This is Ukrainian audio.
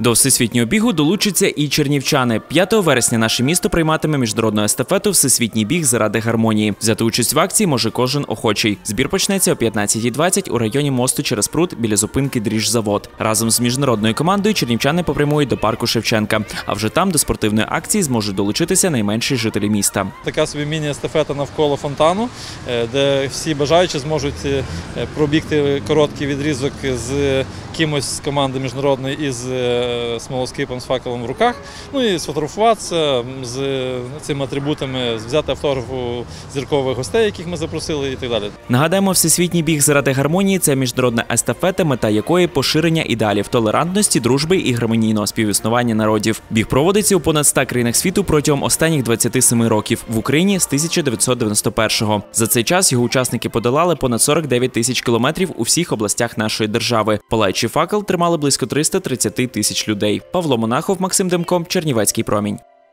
До всесвітнього бігу долучаться і чернівчани. 5 вересня наше місто прийматиме міжнародну естафету Всесвітній біг заради гармонії. Взяти участь в акції може кожен охочий. Збір почнеться о 15.20 у районі мосту через пруд біля зупинки Дріжзавод. Разом з міжнародною командою чернівчани попрямують до парку Шевченка. А вже там до спортивної акції зможуть долучитися найменші жителі міста. Така собі міні-естафета навколо фонтану, е, де всі бажаючі зможуть е, пробігти короткий відрізок з кимось з команди міжнародної із е, смолоскипом з факелом в руках. Ну і сфотографуватися з цими атрибутами, взяти автограф у зіркових гостей, яких ми запросили, і так далі. Нагадаємо, всесвітній біг заради гармонії це міжнародна естафета, мета якої поширення ідеалів толерантності, дружби і гармонійного співіснування народів. Біг проводиться у понад 100 країнах світу протягом останніх 27 років в Україні з 1991-го. За цей час його учасники подолали понад 49 тисяч кілометрів у всіх областях нашої держави. Палаючий факел тримали близько 330 тисяч людей. Павло Монахов, Максим Демко, Чернівецький промінь.